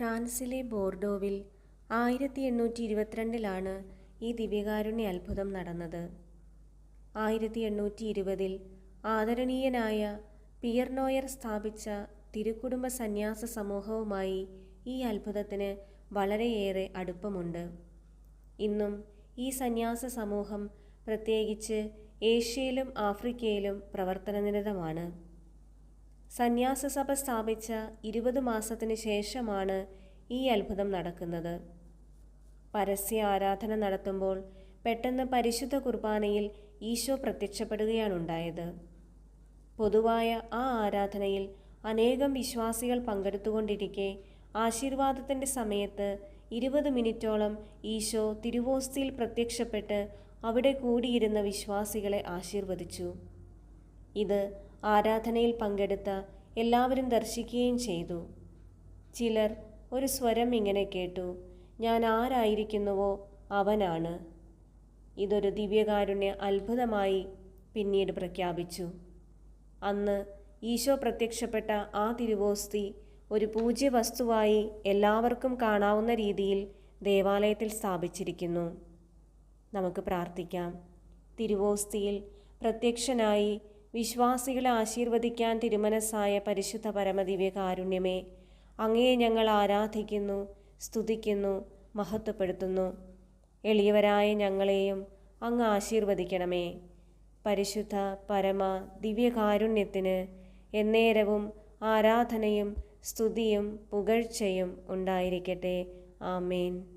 ഫ്രാൻസിലെ ബോർഡോവിൽ ആയിരത്തി എണ്ണൂറ്റി ഇരുപത്തിരണ്ടിലാണ് ഈ ദിവ്യകാരുണ്യ അത്ഭുതം നടന്നത്. ആയിരത്തി എണ്ണൂറ്റി ഇരുപതിൽ ആദരണീയനായ പിയർ നോയർ സ്ഥാപിച്ച തിരുക്കുടുംബ സന്യാസ സമൂഹവുമായി ഈ അത്ഭുതത്തിന് വളരെയേറെ അടുപ്പമുണ്ട്. ഇന്നും ഈ സന്യാസ സമൂഹം പ്രത്യേകിച്ച് ഏഷ്യയിലും ആഫ്രിക്കയിലും പ്രവർത്തനനിരതമാണ്. സന്യാസ സഭ സ്ഥാപിച്ച ഇരുപത് മാസത്തിന് ശേഷമാണ് ഈ അത്ഭുതം നടക്കുന്നത്. പരസ്യ ആരാധന നടത്തുമ്പോൾ പെട്ടെന്ന് പരിശുദ്ധ കുർബാനയിൽ ഈശോ പ്രത്യക്ഷപ്പെടുകയാണുണ്ടായത്. പൊതുവായ ആ ആരാധനയിൽ അനേകം വിശ്വാസികൾ പങ്കെടുത്തുകൊണ്ടിരിക്കെ ആശീർവാദത്തിന്റെ സമയത്ത് ഇരുപത് മിനിറ്റോളം ഈശോ തിരുവോസ്തിയിൽ പ്രത്യക്ഷപ്പെട്ട് അവിടെ കൂടിയിരുന്ന വിശ്വാസികളെ ആശീർവദിച്ചു. ഇത് ആരാധനയിൽ പങ്കെടുത്ത എല്ലാവരും ദർശിക്കുകയും ചെയ്തു. ചിലർ ഒരു സ്വരം ഇങ്ങനെ കേട്ടു ഞാൻ ആരായിരിക്കുന്നുവോ അവനാണ്. ഇതൊരു ദിവ്യകാരുണ്യ അത്ഭുതമായി പിന്നീട് പ്രഖ്യാപിച്ചു. അന്ന് ഈശോ പ്രത്യക്ഷപ്പെട്ട ആ തിരുവോസ്തി ഒരു പൂജ്യ വസ്തുവായി എല്ലാവർക്കും കാണാവുന്ന രീതിയിൽ ദേവാലയത്തിൽ സ്ഥാപിച്ചിരിക്കുന്നു. നമുക്ക് പ്രാർത്ഥിക്കാം. തിരുവോസ്തിയിൽ പ്രത്യക്ഷനായി വിശ്വാസികളെ ആശീർവദിക്കാൻ തിരുമനസ്സായ പരിശുദ്ധ പരമദിവ്യ കാരുണ്യമേ അങ്ങയെ ഞങ്ങൾ ആരാധിക്കുന്നു സ്തുതിക്കുന്നു മഹത്വപ്പെടുത്തുന്നു. എളിയവരായ ഞങ്ങളെയും അങ്ങ് ആശീർവദിക്കണമേ. പരിശുദ്ധ പരമ ദിവ്യകാരുണ്യത്തിന് എന്നേരവും ആരാധനയും സ്തുതിയും പുകഴ്ചയും ഉണ്ടായിരിക്കട്ടെ. ആമേൻ.